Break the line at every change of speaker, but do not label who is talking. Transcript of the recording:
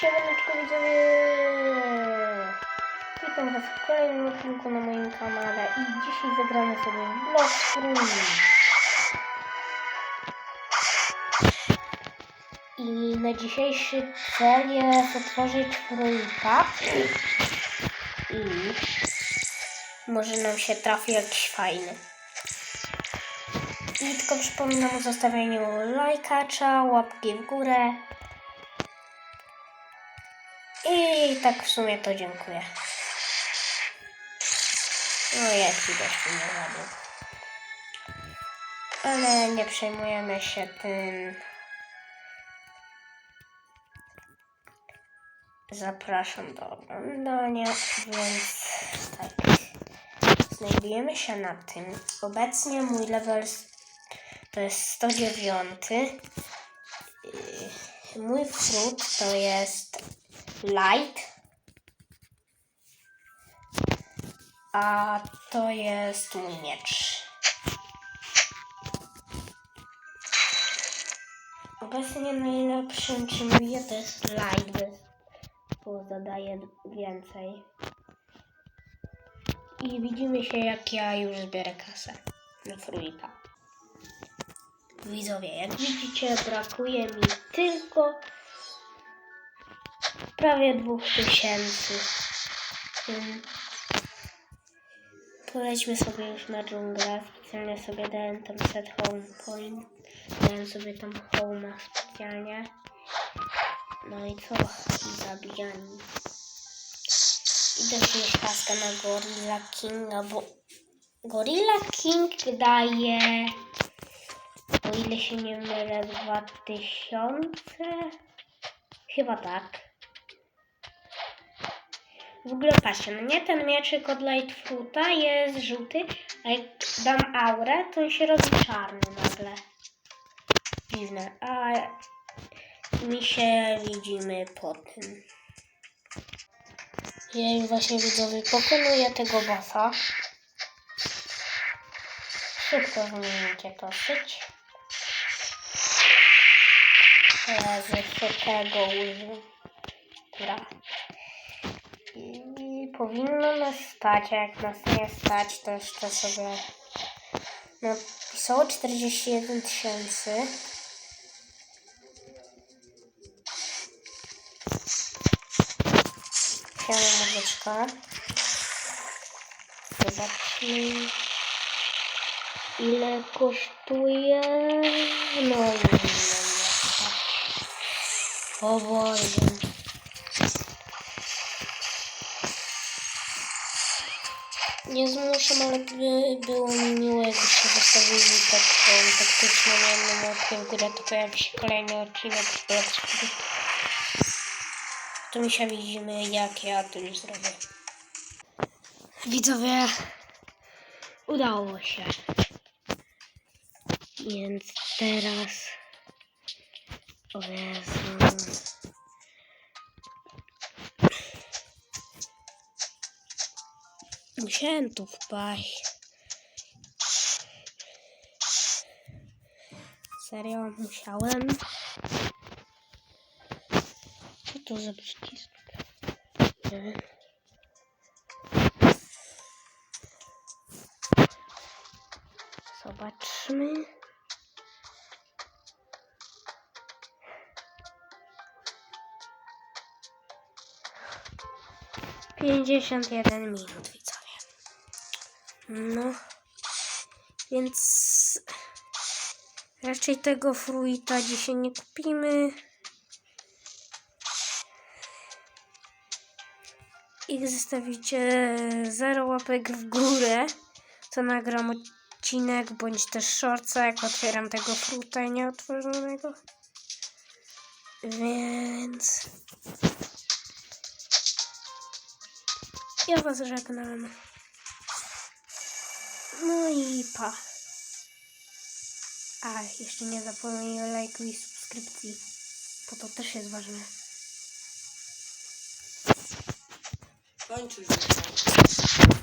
Siemaneczko widzowie! Witam was w kolejnym odcinku na moim kanale i dzisiaj zagramy sobie Block. I na dzisiejszy cel jest otworzyć Fruita i może nam się trafi jakiś fajny. I tylko przypominam o zostawieniu lajkacza, łapki w górę. I tak w sumie to dziękuję. No jaki gościu nie zabił. Ale nie przejmujemy się tym. Zapraszam do oglądania, więc tak. Znajdujemy się na tym. Obecnie mój level to jest 109. Yy, Mój fruit to jest light. A to jest mój miecz. Obecnie najlepszym czym bije to jest light, bo- zadaje więcej. I widzimy się jak ja już zbierę kasę na fruita. Widzowie, jak widzicie brakuje mi tylko prawie dwóch tysięcy. Więc Polećmy sobie już na dżunglę. Specjalnie sobie dałem tam set home point. Dałem sobie tam home specjalnie. No i co? Zabijani. Idę sobie paskę na Gorilla Kinga, bo Gorilla King daje, o ile się nie mylę, 2000? Chyba tak. W ogóle patrzcie, no nie ten mieczyk od Lightfoota jest żółty, a jak dam aurę, to on się robi czarny nagle. Dziwne, a mi się widzimy po tym. Już właśnie widzowie pokonuję tego bossa. Szybko zmienicie dosyć. Teraz jeszcze tego użyję. Dobra. I powinno nas stać, a jak nas nie stać, to jeszcze sobie no, pisało 41 tysięcy. Siana muzyczka. Zobaczmy ile kosztuje. No nie wiem. O Boże. Nie zmuszam, ale by było mi miło, jakbyście zostawili taką taktyczną jedną łapkę w górę, to pojawi się kolejny odcinek z Black To mi się widzimy, jak ja to już zrobię. Widzowie, udało się. Więc teraz... O Jezu... Musiałem tu wpaść. Serio, musiałem. Co to za przycisk? Nie wiem. Zobaczmy. Pięćdziesiąt jeden minut. No, więc raczej tego fruita dzisiaj nie kupimy. I zostawicie 0 łapek w górę, to nagram odcinek, bądź też shortsa, jak otwieram tego fruita nieotworzonego. Więc ja was żegnam. No i pa. A, jeszcze nie zapomnij o lajku i subskrypcji, bo to też jest ważne.
Już.